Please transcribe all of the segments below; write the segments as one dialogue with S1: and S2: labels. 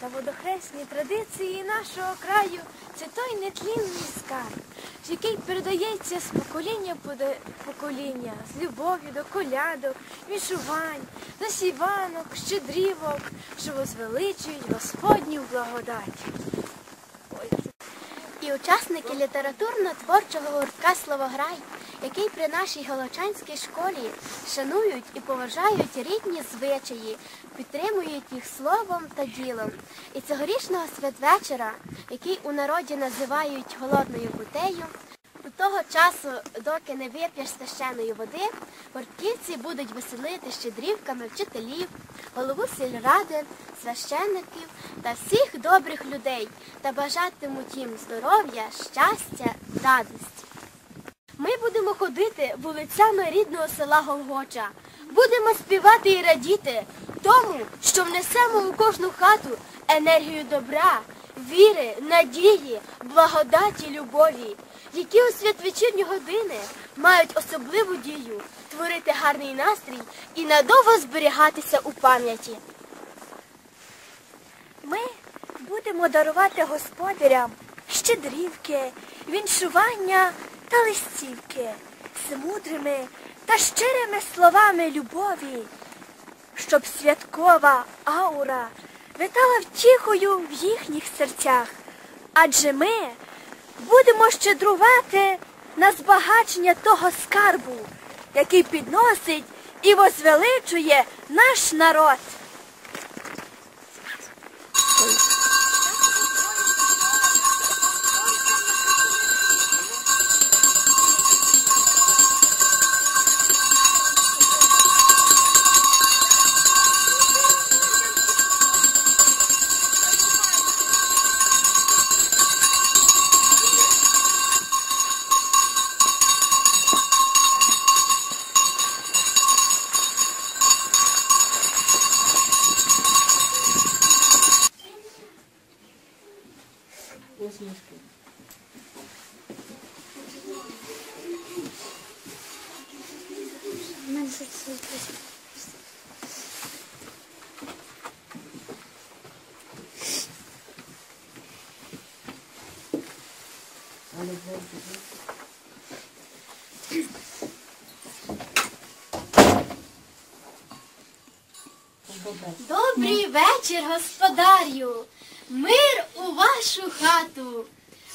S1: Та водохресні традиції нашого краю це той нетлінний скарб, який передається з покоління покоління, з любов'ю до колядок, вішувань, засіванок, щедрівок, що возвеличують Господню благодать.
S2: І учасники літературно-творчого гуртка Словограй, який при нашій Голочанській школі шанують і поважають рідні звичаї, підтримують їх словом та ділом. І цьогорічного святвечора, який у народі називають голодною кутею, до того часу, доки не вип'єш священої води, гуртківці будуть веселити щедрівками вчителів, голову сільради, священників та всіх добрих людей та бажатимуть їм здоров'я, щастя, радості. Будемо ходити вулицями рідного села Голгоча. Будемо співати і радіти тому, що внесемо у кожну хату енергію добра, віри, надії, благодаті, любові, які у святвечірні години мають особливу дію творити гарний настрій і надовго зберігатися у пам'яті.
S1: Ми будемо дарувати господарям щедрівки, віншування та листівки з мудрими та щирими словами любові, щоб святкова аура витала втіхою в їхніх серцях. Адже ми будемо щедрувати на збагачення того скарбу, який підносить і возвеличує наш народ.
S2: Добрий вечір, господарю, мир у вашу хату.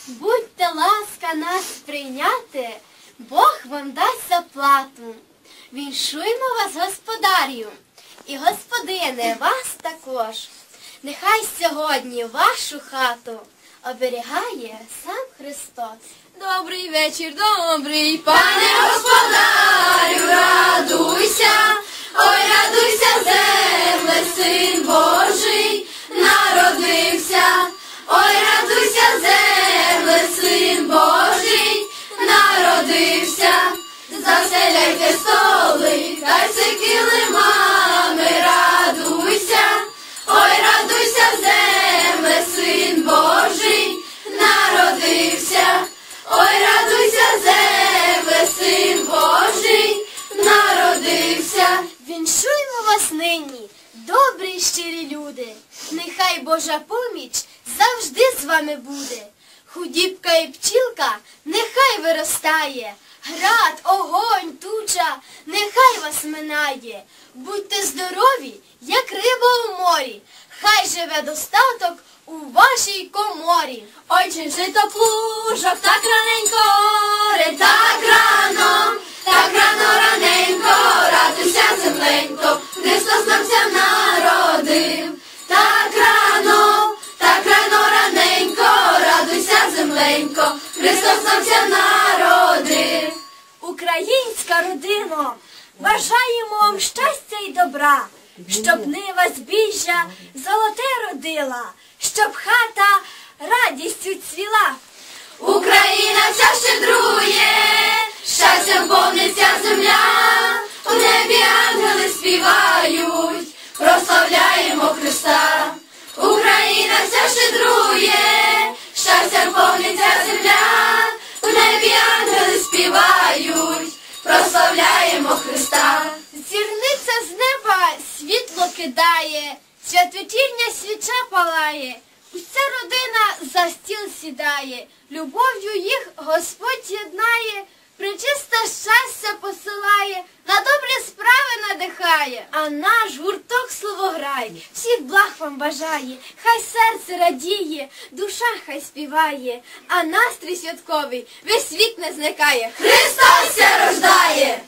S2: Будьте ласка нас прийняти, Бог вам дасть заплату. Віншуємо вас, господарю, і господине, вас також. Нехай сьогодні вашу хату оберігає сам Христос.
S3: Добрий вечір, добрий, пане господарю, радуйся, ой, радуйся, земле, син
S2: Божа поміч завжди з вами буде. Худібка і пчілка нехай виростає. Град, огонь, туча, нехай вас минає. Будьте здорові, як риба у морі. Хай живе достаток у вашій коморі.
S3: Ой, чи жито плужок, так раненько, так рано, так рано раненько,
S1: Українська родино, бажаємо вам щастя і добра, щоб нива збіжжя золоте родила, щоб хата радістю цвіла.
S3: Україна вся щедрує, щастям повниться земля, у небі ангели співають, прославляємо Христа.
S2: Палає, уся родина за стіл сідає, любов'ю їх Господь єднає, причисте щастя посилає, на добрі справи надихає. А наш гурток словограй, всіх благ вам бажає, хай серце радіє, душа хай співає, а настрій святковий весь вік не зникає.
S4: Христос рождає!